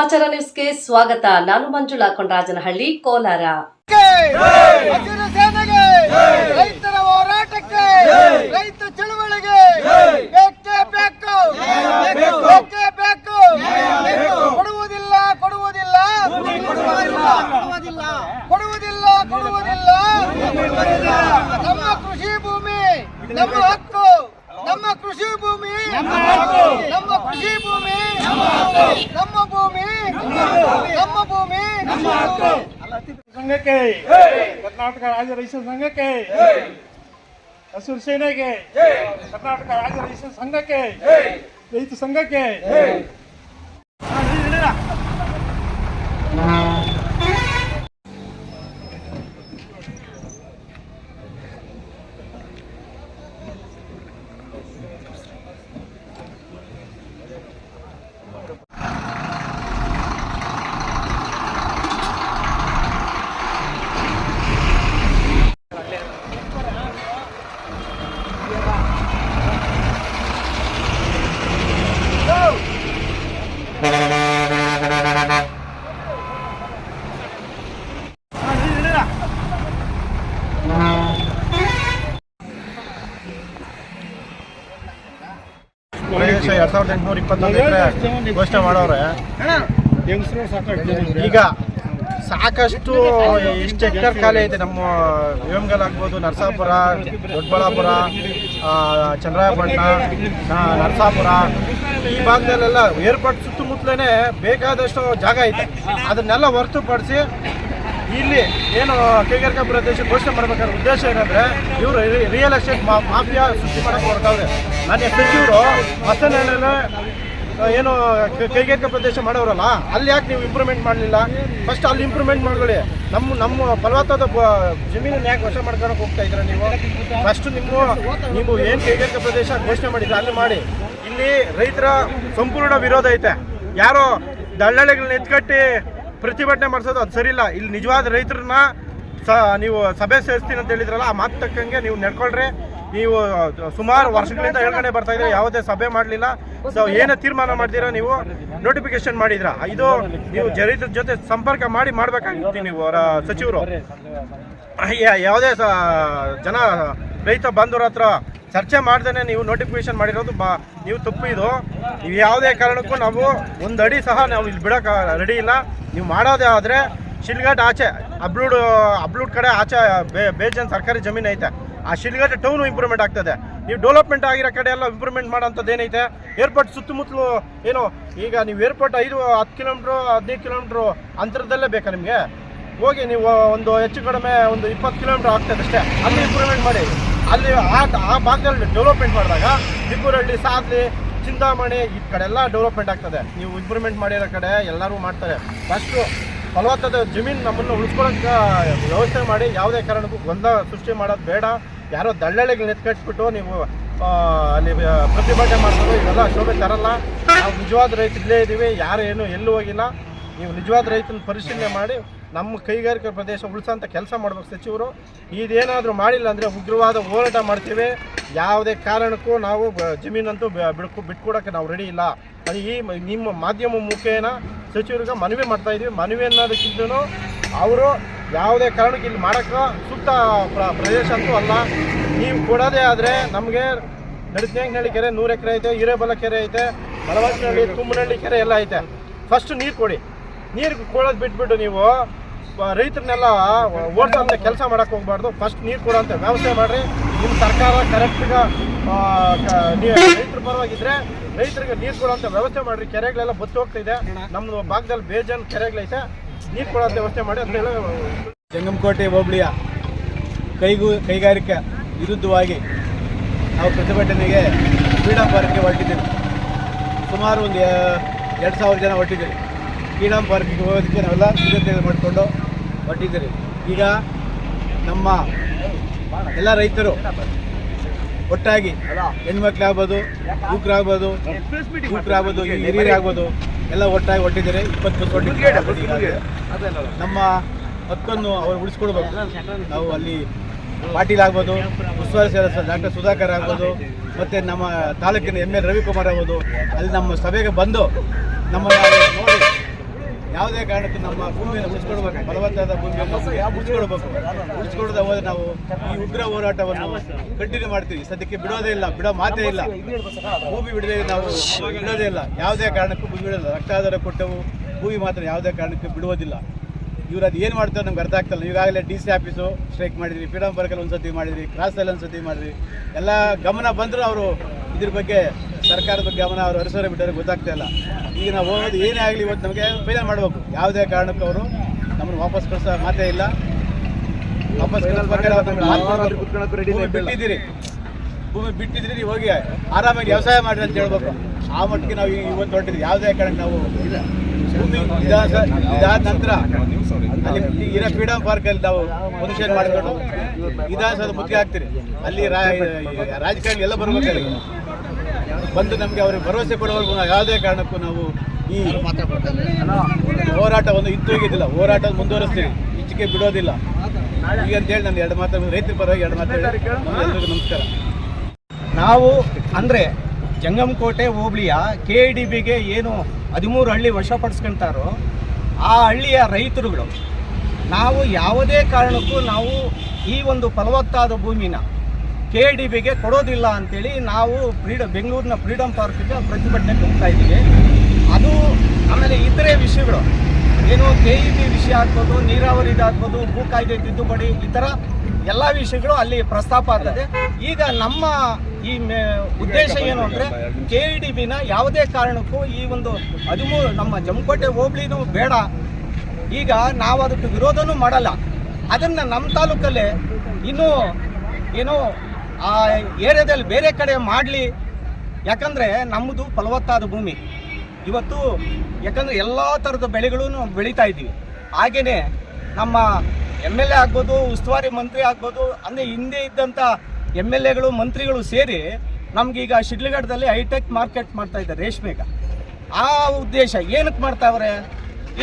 ಸಮಾಚಾರ ನ್ಯೂಸ್ಗೆ ಸ್ವಾಗತ. ನಾನು ಮಂಜುಳಾ ಕೊಂಡರಾಜನಹಳ್ಳಿ ಕೋಲಾರ. ರೈತರ ಹೋರಾಟಕ್ಕೆ, ರೈತ ಚಳುವಳಿಗೆ ಕೊಡುವುದಿಲ್ಲ ಕೊಡುವುದಿಲ್ಲ ಕೊಡುವುದಿಲ್ಲ ಕೊಡುವುದಿಲ್ಲ. ನಮ್ಮ ಕೃಷಿ ಭೂಮಿ, ನಮ್ಮ ಹಕ್ಕು, ನಮ್ಮ ಕೃಷಿ ಭೂಮಿ, ನಮ್ಮ ಕೃಷಿ ಭೂಮಿ ನಮ್ಮ ಭೂಮಿ ನಮ್ಮ ಭೂಮಿ ಸಂಘಕ್ಕೆ, ಕರ್ನಾಟಕ ರಾಜ್ಯ ರೈತ ಸಂಘಕ್ಕೆ ಹಸಿರು ಸೇನೆಗೆ, ಕರ್ನಾಟಕ ರಾಜ್ಯ ರೈತ ಸಂಘಕ್ಕೆ ರೈತ ಸಂಘಕ್ಕೆ ಪ್ರದೇಶ ಎರಡ್ ಸಾವಿರದ ಎಂಟುನೂರ ಇಪ್ಪತ್ತೊಂದು ಎಕರೆ ಘೋಷಣೆ ಮಾಡವ್ರೆ ಈಗ ಸಾಕಷ್ಟು ಇಷ್ಟು ಹೆಕ್ಟರ್ ಖಾಲಿ ಐತೆ ನಮ್ಮ ವಿವಂಗಲ್ ಆಗ್ಬೋದು ನರಸಾಪುರ ದೊಡ್ಡಬಳ್ಳಾಪುರ ಚಂದ್ರಾಯಪಟ್ಟಣ ನರಸಾಪುರ. ಈ ಭಾಗದಲ್ಲೆಲ್ಲ ಏರ್ಪಾಟ್ ಸುತ್ತಮುತ್ತಲೇ ಬೇಕಾದಷ್ಟು ಜಾಗ ಐತೆ. ಅದನ್ನೆಲ್ಲ ಹೊರತುಪಡಿಸಿ ಇಲ್ಲಿ ಏನು ಕೈಗಾರಿಕಾ ಪ್ರದೇಶ ಘೋಷಣೆ ಮಾಡ್ಬೇಕಾದ್ರೆ ಉದ್ದೇಶ ಏನಂದ್ರೆ ಇವರು ರಿಯಲ್ ಎಸ್ಟೇಟ್ ಮಾಫಿಯಾ ಸೃಷ್ಟಿ ಮಾಡಕ್ಕೆ ಹೊರಟವ್ರೆ. ನಾನು ಸಚಿವರು ಹೊಸನೇನೆ ಏನು ಕ- ಕೈಗಾರಿಕಾ ಪ್ರದೇಶ ಮಾಡೋರಲ್ಲ, ಅಲ್ಲಿ ಯಾಕೆ ನೀವು ಇಂಪ್ರೂವ್ಮೆಂಟ್ ಮಾಡಲಿಲ್ಲ? ಫಸ್ಟ್ ಅಲ್ಲಿ ಇಂಪ್ರೂವ್ಮೆಂಟ್ ಮಾಡ್ಕೊಳ್ಳಿ. ನಮ್ಮ ನಮ್ಮ ಫಲವತ್ತಾದ ಜಮೀನನ್ನ ಯಾಕೆ ವಶ ಮಾಡ್ಕೊಳಕ್ಕೆ ಹೋಗ್ತಾ ಇದ್ದೀರಾ ನೀವು? ಫಸ್ಟ್ ನಿಮ್ಮ ನೀವು ಏನು ಕೈಗಾರಿಕಾ ಪ್ರದೇಶ ಘೋಷಣೆ ಮಾಡಿದ್ರೆ ಅಲ್ಲಿ ಮಾಡಿ. ಇಲ್ಲಿ ರೈತರ ಸಂಪೂರ್ಣ ವಿರೋಧ ಐತೆ. ಯಾರೋ ದಳ್ಳಾಳಿಗಳನ್ನ ಎತ್ಕಟ್ಟಿ ಪ್ರತಿಭಟನೆ ಮಾಡಿಸೋದು ಅದು ಸರಿಯಿಲ್ಲ. ಇಲ್ಲಿ ನಿಜವಾದ ರೈತರನ್ನ ಸ, ನೀವು ಸಭೆ ಸೇರಿಸ್ತೀನಿ ಅಂತ ಹೇಳಿದ್ರಲ್ಲ, ಆ ಮಾತು ತಕ್ಕಂಗೆ ನೀವು ನಡ್ಕೊಳ್ರಿ. ನೀವು ಸುಮಾರು ವರ್ಷಗಳಿಂದ ಹೇಳ್ಕೊಂಡೆ ಬರ್ತಾ ಇದ್ರೆ ಯಾವುದೇ ಸಭೆ ಮಾಡಲಿಲ್ಲ. ಸೊ, ಏನೇ ತೀರ್ಮಾನ ಮಾಡ್ತೀರಾ ನೀವು ನೋಟಿಫಿಕೇಶನ್ ಮಾಡಿದ್ರ? ಇದು ನೀವು ಜರಿತ್ರ ರೈತರ ಜೊತೆ ಸಂಪರ್ಕ ಮಾಡಿ ಮಾಡಬೇಕಾಗಿತ್ತು ನೀವು, ಅವರ ಸಚಿವರು. ಯಾವುದೇ ಜನ ರೈತ ಬಂಧುರ ಹತ್ರ ಚರ್ಚೆ ಮಾಡ್ದೇನೆ ನೀವು ನೋಟಿಫಿಕೇಶನ್ ಮಾಡಿರೋದು ಬಾ, ನೀವು ತಪ್ಪು ಇದು. ನೀವು ಯಾವುದೇ ಕಾರಣಕ್ಕೂ ನಾವು ಒಂದು ಅಡಿ ಸಹ ನಾವು ಇಲ್ಲಿ ಬಿಡೋಕೆ ರೆಡಿ ಇಲ್ಲ. ನೀವು ಮಾಡೋದೇ ಆದರೆ ಶಿಲ್ಘಾಟ್ ಆಚೆ ಅಬ್ಲೂಡ್ ಅಬ್ಲೂಡ್ ಕಡೆ ಆಚೆ ಬೇಜನ್ ಸರ್ಕಾರಿ ಜಮೀನು ಐತೆ. ಆ ಶಿಲ್ಘಾಟ್ ಟೌನು ಇಂಪ್ರೂವ್ಮೆಂಟ್ ಆಗ್ತದೆ. ನೀವು ಡೆವಲಪ್ಮೆಂಟ್ ಆಗಿರೋ ಕಡೆ ಎಲ್ಲ ಇಂಪ್ರೂವ್ಮೆಂಟ್ ಮಾಡೋಂಥದ್ದು ಏನೈತೆ? ಏರ್ಪೋರ್ಟ್ ಸುತ್ತಮುತ್ತಲು ಏನು, ಈಗ ನೀವು ಏರ್ಪೋರ್ಟ್ ಐದು, ಹತ್ತು ಕಿಲೋಮೀಟ್ರು ಹದಿನೈದು ಕಿಲೋಮೀಟ್ರು ಅಂತರದಲ್ಲೇ ಬೇಕಾ ನಿಮಗೆ? ಹೋಗಿ ನೀವು ಒಂದು ಹೆಚ್ಚು ಕಡಿಮೆ ಒಂದು ಇಪ್ಪತ್ತು ಕಿಲೋಮೀಟ್ರ್ ಆಗ್ತದೆ ಅಷ್ಟೇ. ಅಲ್ಲಿ ಇಂಪ್ರೂವ್ಮೆಂಟ್ ಮಾಡಿ. ಅಲ್ಲಿ ಆ ಆ ಭಾಗದಲ್ಲಿ ಡೆವಲಪ್ಮೆಂಟ್ ಮಾಡಿದಾಗ ಬಿಕ್ಕೂರಹಳ್ಳಿ ಸಾದ್ಲಿ ಚಿಂತಾಮಣಿ ಈ ಕಡೆ ಎಲ್ಲ ಡೆವಲಪ್ಮೆಂಟ್ ಆಗ್ತದೆ. ನೀವು ಇಂಪ್ರೂವ್ಮೆಂಟ್ ಮಾಡಿರೋ ಕಡೆ ಎಲ್ಲರೂ ಮಾಡ್ತಾರೆ. ಫಸ್ಟು ಫಲವತ್ತದ ಜಮೀನು ನಮ್ಮನ್ನು ಉಳಿಸ್ಕೊಳಕ್ಕೆ ವ್ಯವಸ್ಥೆ ಮಾಡಿ ಯಾವುದೇ ಕಾರಣಕ್ಕೂ ಗೊಂದಲ ಸೃಷ್ಟಿ ಮಾಡೋದು ಬೇಡ. ಯಾರೋ ದಳ್ಳಳಿಗೆ ನೆತ್ಕಟ್ಬಿಟ್ಟು ನೀವು ಅಲ್ಲಿ ಪ್ರತಿಭಟನೆ ಮಾಡೋದು ಇವೆಲ್ಲ ಶೋಭೆ ತರಲ್ಲ. ನಾವು ನಿಜವಾದ ರೈತ ಇಲ್ಲೇ ಇದ್ದೀವಿ, ಯಾರು ಏನು ಎಲ್ಲೂ ಹೋಗಿಲ್ಲ. ನೀವು ನಿಜವಾದ ರೈತನ ಪರಿಶೀಲನೆ ಮಾಡಿ ನಮ್ಮ ಕೈಗಾರಿಕಾ ಪ್ರದೇಶ ಉಳಿಸೋಂಥ ಕೆಲಸ ಮಾಡಬೇಕು ಸಚಿವರು. ಇದೇನಾದರೂ ಮಾಡಿಲ್ಲ ಅಂದರೆ ಉಗ್ರವಾದ ಹೋರಾಟ ಮಾಡ್ತೀವಿ. ಯಾವುದೇ ಕಾರಣಕ್ಕೂ ನಾವು ಜಮೀನಂತೂ ಬಿಡ್ಕೊ, ಬಿಟ್ಕೊಡೋಕ್ಕೆ ನಾವು ರೆಡಿ ಇಲ್ಲ. ಅದು ಈ ನಿಮ್ಮ ಮಾಧ್ಯಮ ಮುಖೇನ ಸಚಿವರಿಗೆ ಮನವಿ ಮಾಡ್ತಾ ಇದ್ದೀವಿ ಮನವಿ ಅನ್ನೋದಕ್ಕಿಂತಲೂ ಅವರು ಯಾವುದೇ ಕಾರಣಕ್ಕೆ ಇಲ್ಲಿ ಮಾಡೋಕ್ಕೆ ಸೂಕ್ತ ಪ್ರ- ಪ್ರದೇಶ ಅಂತೂ ಅಲ್ಲ. ನೀವು ಕೊಡೋದೇ ಆದರೆ ನಮಗೆ ನಡಿತಂಗನಹಳ್ಳಿ ಕೆರೆ ನೂರು ಎಕರೆ ಐತೆ ಹಿರೇಬಲ ಕೆರೆ ಐತೆ ಮಲವಾಸನಹಳ್ಳಿ ತುಂಬನಹಳ್ಳಿ ಕೆರೆ ಎಲ್ಲ ಐತೆ. ಫಸ್ಟ್ ನೀರು ಕೊಡಿ. ನೀರು ಕೊಡೋದು ಬಿಟ್ಬಿಟ್ಟು ನೀವು ರೈತರನ್ನೆಲ್ಲ ಅಂತ ಕೆಲಸ ಮಾಡಕ್ಕೆ ಹೋಗ್ಬಾರ್ದು. ಫಸ್ಟ್ ನೀರು ಕೊಡೋಂಥ ವ್ಯವಸ್ಥೆ ಮಾಡಿರಿ. ನಿಮ್ಮ ಸರ್ಕಾರ ಕರೆಕ್ಟ್గా ರೈತರ ಪರವಾಗಿದ್ರೆ ರೈತರಿಗೆ ನೀರು ಕೊಡೋಂಥ ವ್ಯವಸ್ಥೆ ಮಾಡಿರಿ. ಕೆರೆಗಳೆಲ್ಲ ಬತ್ತಿ ಹೋಗ್ತಿದೆ ನಮ್ಮ ಭಾಗದಲ್ಲಿ ಬೇಜಾನ್ ಕೆರೆಗಳೈತೆ. ನೀರು ಕೊಡೋಂಥ ವ್ಯವಸ್ಥೆ ಮಾಡಿ ಅಂತ ಹೇಳಿ ಜಂಗಮಕೋಟೆ ಹೋಬಳಿಯ ಕೈಗೂ, ಕೈಗಾರಿಕೆ ವಿರುದ್ಧವಾಗಿ ನಾವು ಪ್ರತಿಭಟನೆಗೆ ಕ್ರೀಡಾ ಪಾರ್ಕ್ಗೆ ಹೊರಟಿದ್ದೀವಿ. ಸುಮಾರು ಒಂದು ಎರಡು ಸಾವಿರ ಜನ ಹೊರಟಿದ್ದೀರಿ. ಫ್ರೀಡಂ ಪಾರ್ಕಿಗೆ ಹೋಗೋದಕ್ಕೆ ನಾವೆಲ್ಲ ಸಿದ್ಧತೆ ಮಾಡಿಕೊಂಡು ಹೊಟ್ಟಿದ್ದೀರಿ ಈಗ ನಮ್ಮ ಎಲ್ಲ ರೈತರು ಒಟ್ಟಾಗಿ ಹೆಣ್ಮಕ್ಳಾಗ್ಬೋದು ಯುವಕರಾಗ್ಬೋದು ಯುವಕರಾಗ್ಬೋದು ಹಿರಿಯರಾಗ್ಬೋದು ಎಲ್ಲ ಒಟ್ಟಾಗಿ ಹೊಟ್ಟಿದ್ದಾರೆ ಇಪ್ಪತ್ತು ನಮ್ಮ ಹಕ್ಕನ್ನು ಅವ್ರು ಉಳಿಸ್ಕೊಡ್ಬೇಕು. ನಾವು ಅಲ್ಲಿ ಪಾಟೀಲ್ ಆಗ್ಬೋದು ಉಸ್ತುವಾರಿ ಡಾಕ್ಟರ್ ಸುಧಾಕರ್ ಆಗ್ಬೋದು ಮತ್ತು ನಮ್ಮ ತಾಲೂಕಿನ ಎಂ ಎಲ್ ರವಿಕುಮಾರ್ ಆಗ್ಬೋದು. ಅಲ್ಲಿ ನಮ್ಮ ಸಭೆಗೆ ಬಂದು ನೋಡಿ ಯಾವುದೇ ಕಾರಣಕ್ಕೂ ನಮ್ಮ ಭೂಮಿಯನ್ನು ಉಳಿಸ್ಕೊಡ್ಬೇಕು ಫಲವತ್ತಾದ ಭೂಮಿಯನ್ನು ಉಳಿಸ್ಕೊಡ್ಬೇಕು ಉಳಿಸ್ಕೊಡದೆ ಹೋದ್ರೆ ನಾವು ಈ ಉಗ್ರ ಹೋರಾಟವನ್ನು ಕಂಟಿನ್ಯೂ ಮಾಡ್ತೀವಿ. ಸದ್ಯಕ್ಕೆ ಬಿಡೋದೇ ಇಲ್ಲ, ಬಿಡೋ ಮಾತೇ ಇಲ್ಲ. ಭೂಮಿ ಬಿಡದೆ ನಾವು ಬಿಡೋದೇ ಇಲ್ಲ. ಯಾವುದೇ ಕಾರಣಕ್ಕೂ ಭೂಮಿ ಬಿಡೋಲ್ಲ ರಕ್ತಾಧಾರ ಕೊಟ್ಟವು, ಭೂಮಿ ಮಾತ್ರ ಯಾವುದೇ ಕಾರಣಕ್ಕೂ ಬಿಡುವುದಿಲ್ಲ. ಇವ್ರು ಅದು ಏನು ಮಾಡ್ತಾರೆ ನಮ್ಗೆ ಅರ್ಥ ಆಗ್ತಲ್ಲ ಈಗಾಗಲೇ ಡಿ ಸಿ ಆಫೀಸು ಸ್ಟ್ರೈಕ್ ಮಾಡಿದ್ರಿ ಫ್ರೀಡಮ್ ಪಾರ್ಕಲ್ಲಿ ಒಂದು ಸತಿ ಮಾಡಿದ್ರಿ, ಕ್ರಾಸಲ್ಲಿ ಒಂದು ಸತಿ ಮಾಡಿದ್ರಿ. ಎಲ್ಲ ಗಮನ ಬಂದರೂ ಅವರು ಇದ್ರ ಬಗ್ಗೆ ಸರ್ಕಾರದ ಬಗ್ಗೆ ಗಮನ ಅವರು ಹರಿಸೋರೆ ಬಿಟ್ಟರೆ ಗೊತ್ತಾಗ್ತಾ ಇಲ್ಲ. ಈಗ ನಾವು ಹೋಗೋದು ಏನೇ ಆಗಲಿ ಇವತ್ತು ನಮಗೆ ಫೈನಲ್ ಮಾಡಬೇಕು. ಯಾವುದೇ ಕಾರಣಕ್ಕೂ ಅವರು ನಮ್ಮನ್ನು ವಾಪಸ್ ಕಳಿಸೋ ಮಾತೇ ಇಲ್ಲ. ವಾಪಸ್ ಬಿಟ್ಟಿದ್ದೀರಿ. ಭೂಮಿ ಬಿಟ್ಟಿದ್ದೀರಿ ನೀವು ಹೋಗಿ ಆರಾಮಾಗಿ ವ್ಯವಸಾಯ ಮಾಡಿರಿ ಅಂತ ಹೇಳ್ಬೇಕು. ಆ ಮಟ್ಟಿಗೆ ನಾವು ಈಗ ಇವತ್ತು ಹೊರಟಿದ್ವಿ ಯಾವುದೇ ಕಾರಣಕ್ಕೆ ನಾವು ಇದಾದ ನಂತರ ಅಲ್ಲಿ ಇರೋ ಫ್ರೀಡಮ್ ಪಾರ್ಕಲ್ಲಿ ನಾವು ಫಂಕ್ಷನ್ ಮಾಡಿಕೊಂಡು ಇದಾದ ಮುಖ್ಯ ಆಗ್ತೀರಿ. ಅಲ್ಲಿ ರಾಜಕಾರಣಿ ಎಲ್ಲ ಬರ್ಬೇಕಾದ್ರೆ ಬಂದು ನಮಗೆ ಅವರಿಗೆ ಭರವಸೆ ಕೊಡುವವರೆಗೂ ಯಾವುದೇ ಕಾರಣಕ್ಕೂ ನಾವು ಈ ಹೋರಾಟವನ್ನು ಹಿಂದೋಗಿದ್ದಿಲ್ಲ ಹೋರಾಟ ಮುಂದುವರಿಸ್ತೀವಿ. ಈಚೆಗೆ ಬಿಡೋದಿಲ್ಲ. ಈಗ ಅಂತೇಳಿ ನಾನು ಎರಡು ಮಾತು, ರೈತರ ಪರವಾಗಿ ಎರಡು ಮಾತು ನಮಸ್ಕಾರ. ನಾವು ಅಂದರೆ ಜಂಗಮಕೋಟೆ, ಹೋಬಳಿಯ ಕೆ ಡಿ ಬಿಗೆ ಏನು ಹದಿಮೂರು ಹಳ್ಳಿ ವಶಪಡಿಸ್ಕೊಂತಾರೋ ಆ ಹಳ್ಳಿಯ ರೈತರುಗಳು, ನಾವು ಯಾವುದೇ ಕಾರಣಕ್ಕೂ ನಾವು ಈ ಒಂದು ಫಲವತ್ತಾದ ಭೂಮಿನ ಕೆ ಡಿ ಬಿಗೆ ಕೊಡೋದಿಲ್ಲ ಅಂತೇಳಿ ನಾವು ಫ್ರೀಡ, ಬೆಂಗಳೂರಿನ ಫ್ರೀಡಮ್ ಪಾರ್ಕ್ಗೆ ಪ್ರತಿಭಟನೆ ಹೋಗ್ತಾ ಇದ್ದೀವಿ. ಅದು ಆಮೇಲೆ ಇತರೆ ವಿಷಯಗಳು. ಏನು ಕೆ ಇ ಬಿ ವಿಷಯ ಆಗ್ಬೋದು ನೀರಾವರಿದಾಗ್ಬೋದು ಭೂ ಕಾಯ್ದೆ ತಿದ್ದುಪಡಿ, ಈ ಥರ ಎಲ್ಲ ವಿಷಯಗಳು ಅಲ್ಲಿ ಪ್ರಸ್ತಾಪ ಆಗ್ತದೆ. ಈಗ ನಮ್ಮ ಈ ಉದ್ದೇಶ ಏನು ಅಂದರೆ ಕೆ ಇ ಡಿ ಬಿನ ಯಾವುದೇ ಕಾರಣಕ್ಕೂ ಈ ಒಂದು ಹದಿಮೂರು, ನಮ್ಮ ಜಮಕೋಟೆ ಹೋಬಳಿನೂ ಬೇಡ. ಈಗ ನಾವು ಅದಕ್ಕೆ ವಿರೋಧನೂ ಮಾಡಲ್ಲ. ಅದನ್ನು ನಮ್ಮ ತಾಲೂಕಲ್ಲೇ ಇನ್ನೂ ಏನು ಆ ಏರಿಯಾದಲ್ಲಿ ಬೇರೆ ಕಡೆ ಮಾಡಲಿ. ಯಾಕಂದರೆ ನಮ್ಮದು ಫಲವತ್ತಾದ ಭೂಮಿ. ಇವತ್ತು ಯಾಕಂದರೆ ಎಲ್ಲ ಥರದ ಬೆಳೆಗಳೂ ಬೆಳೀತಾ ಇದ್ದೀವಿ. ಹಾಗೆಯೇ ನಮ್ಮ ಎಂ ಎಲ್ ಎ ಆಗ್ಬೋದು, ಉಸ್ತುವಾರಿ ಮಂತ್ರಿ ಆಗ್ಬೋದು, ಅಂದರೆ ಹಿಂದೆ ಇದ್ದಂಥ ಎಂ ಎಲ್ ಎಗಳು, ಮಂತ್ರಿಗಳು ಸೇರಿ ನಮಗೀಗ ಶಿಡ್ಲಘಟ್ಟದಲ್ಲಿ ಹೈಟೆಕ್ ಮಾರ್ಕೆಟ್ ಮಾಡ್ತಾ ಇದ್ದಾರೆ ರೇಷ್ಮೆಗ. ಆ ಉದ್ದೇಶ ಏನಕ್ಕೆ ಮಾಡ್ತಾವ್ರೆ?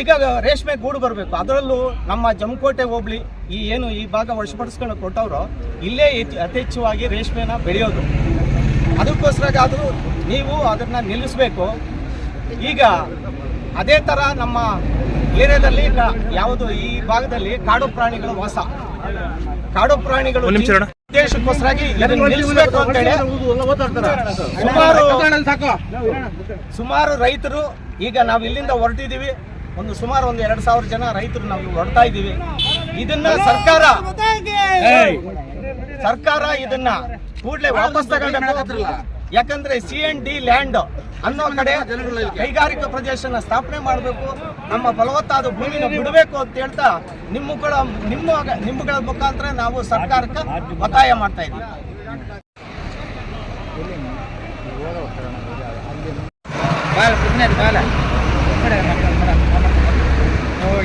ಈಗ ರೇಷ್ಮೆ ಗೂಡು ಬರಬೇಕು. ಅದರಲ್ಲೂ ನಮ್ಮ ಜಮಕೋಟೆ ಹೋಬಳಿ ಈ ಏನು ಈ ಭಾಗ ವಶಪಡಿಸ್ಕೊಂಡು ಕೊಟ್ಟವರು ಇಲ್ಲೇ ಹೆಚ್ಚು- ಯಥೇಚ್ಛವಾಗಿ ರೇಷ್ಮೆನ ಬೆಳೆಯೋದು. ಅದಕ್ಕೋಸ್ಕರ ನೀವು ಅದನ್ನು ನಿಲ್ಲಿಸಬೇಕು. ಈಗ ಅದೇ ಥರ ನಮ್ಮ ಏರಿಯಾದಲ್ಲಿ ಯಾವುದು ಈ ಭಾಗದಲ್ಲಿ ಕಾಡು ಪ್ರಾಣಿಗಳ ವಾಸ. ಕಾಡು ಪ್ರಾಣಿಗಳು ಉದ್ದೇಶಕ್ಕೋಸ್ಕರಾಗಿ ಇದನ್ನ ನಿಲ್ಲಿಸಬೇಕು ಅಂತೇಳಿ ಸುಮಾರು ಸುಮಾರು ರೈತರು ಈಗ ನಾವು ಇಲ್ಲಿಂದ ಹೊರಟಿದ್ದೀವಿ. ಒಂದು ಸುಮಾರು ಒಂದು ಎರಡು ಸಾವಿರ ಜನ ರೈತರು ನಾವು ಹೊರಡ್ತಾ ಇದ್ದೀವಿ. ಇದನ್ನ ಸರ್ಕಾರ ಸರ್ಕಾರ ಇದನ್ನ ಕೂಡಲೇ ವಾಪಸ್ ತಗೊಂಡಿಲ್ಲ ಯಾಕಂದ್ರೆ ಸಿ ಎನ್ ಡಿ ಲ್ಯಾಂಡ್ ಅನ್ನೋ ಕಡೆ ಕೈಗಾರಿಕಾ ಪ್ರದೇಶನ ಸ್ಥಾಪನೆ ಮಾಡಬೇಕು, ನಮ್ಮ ಫಲವತ್ತಾದ ಭೂಮಿನ ಬಿಡಬೇಕು ಅಂತ ಹೇಳ್ತಾ ನಿಮ್ಮಗಳ ನಿಮ್ಮ ನಿಮ್ಮಗಳ ಮುಖಾಂತರ ನಾವು ಸರ್ಕಾರಕ್ಕೆ ಒತ್ತಾಯ ಮಾಡ್ತಾ ಇದ್ದೀವಿ.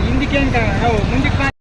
ಹಿಂದಕ್ಕೆ ಮುಂದಕ್ಕೆ